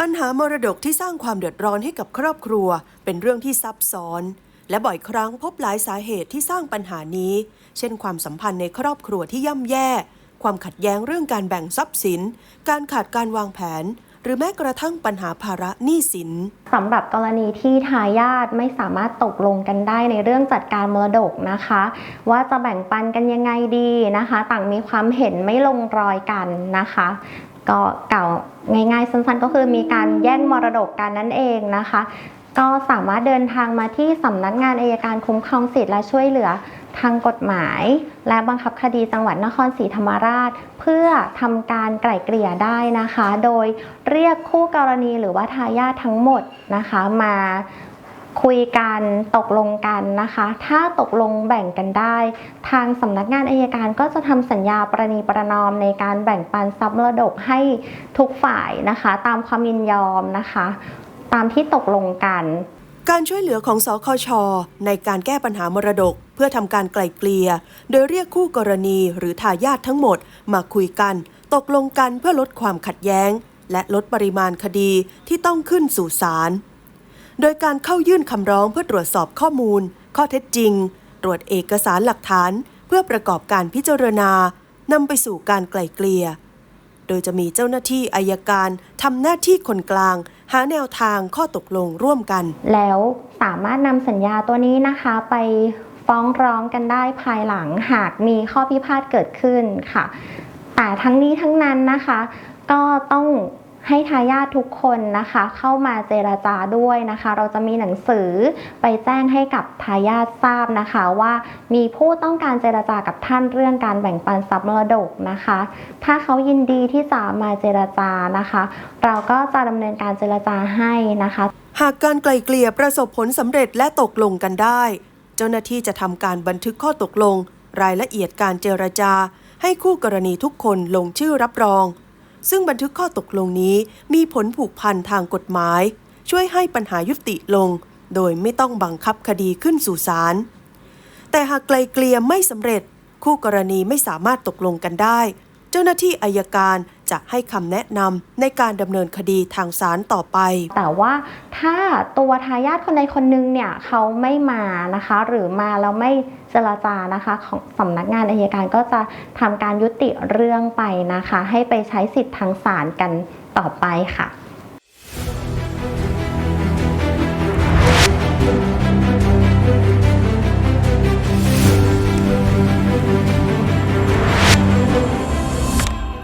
ปัญหามรดกที่สร้างความเดือดร้อนให้กับครอบครัว เป็นเรื่องที่ซับซ้อน และบ่อยครั้งพบหลายสาเหตุที่สร้างปัญหานี้ เช่นความสัมพันธ์ในครอบครัวที่ย่ำแย่ ความขัดแย้งเรื่องการแบ่งทรัพย์สิน การขาดการวางแผน หรือแม้กระทั่งปัญหาภาระหนี้สินสำหรับกรณีที่ทายาทไม่สามารถตกลงกันได้ในเรื่องจัดการมรดกนะคะ ว่าจะแบ่งปันกันยังไงดีนะคะ ต่างมีความเห็นไม่ลงรอยกันนะคะ ก็เกล่าวง่ายๆสั้นๆก็คือมีการแย่งมรดกกันนั่นเองนะคะ ก็สามารถเดินทางมาที่สำนักงานอายการคุ้มครองสิทธิและช่วยเหลือทางกฎหมาย และบังคับคดีจังหวัดนครศรีธรรมราช เพื่อทำการไกล่เกลี่ยได้นะคะ โดยเรียกคู่กรณีหรือว่าทายาททั้งหมดนะคะมา คุยกันตกลงกันนะคะ ถ้าตกลงแบ่งกันได้ ทางสำนักงานอายการก็จะทำสัญญาประนีประนอมในการแบ่งปันทรัพย์มรดกให้ทุกฝ่ายนะคะ ตามความยินยอมนะคะ ตามที่ตกลงกันการช่วยเหลือของสคช ในการแก้ปัญหามรดก เพื่อทำการไกล่เกลี่ย โดยเรียกคู่กรณีหรือทายาททั้งหมด มาคุยกัน ตกลงกันเพื่อลดความขัดแย้ง และลดปริมาณคดีที่ต้องขึ้นสู่ศาล โดยการเข้ายื่นคำร้องเพื่อตรวจสอบข้อมูล ข้อเท็จจริง ตรวจเอกสารหลักฐาน เพื่อประกอบการพิจารณานำไปสู่การไกล่เกลี่ย โดยจะมีเจ้าหน้าที่อายการทำหน้าที่คนกลาง หาแนวทางข้อตกลงร่วมกัน แล้วสามารถนำสัญญาตัวนี้นะคะไปฟ้องร้องกันได้ภายหลังหากมีข้อพิพาทเกิดขึ้นค่ะ แต่ทั้งนี้ทั้งนั้นนะคะ ก็ต้อง ให้ทายาททุกคนนะคะ เข้ามาเจราจาด้วยนะคะ เราจะมีหนังสือไปแจ้งให้กับทายาททราบนะคะ ว่ามีผู้ต้องการเจราจากับท่านเรื่องการแบ่งปันทรัพย์มรดกนะคะ ถ้าเขายินดีที่จะมาเจราจานะคะ เราก็จะดำเนินการเจราจาให้นะคะ หากการไกล่เกลี่ยประสบผลสำเร็จและตกลงกันได้ เจ้าหน้าที่จะทำการบันทึกข้อตกลง รายละเอียดการเจรจา ให้คู่กรณีทุกคนลงชื่อรับรอง ซึ่งบันทึกข้อตกลงนี้มีผลผูกพันทางกฎหมาย ช่วยให้ปัญหายุติลง โดยไม่ต้องบังคับคดีขึ้นสู่ศาลแต่หากไกลเกลี่ยไม่สำเร็จ คู่กรณีไม่สามารถตกลงกันได้ เจ้าหน้าที่อายการ จะให้คำแนะนำในการดำเนินคดีทางศาลต่อไป แต่ว่าถ้าตัวทายาทคนใดคนหนึงเนี่ยเขาไม่มานะคะ หรือมาแล้วไม่เจรจานะคะของสำนักงานอายการก็จะทำการยุติเรื่องไปนะคะ ให้ไปใช้สิทธิ์ทางศาลกันต่อไปค่ะ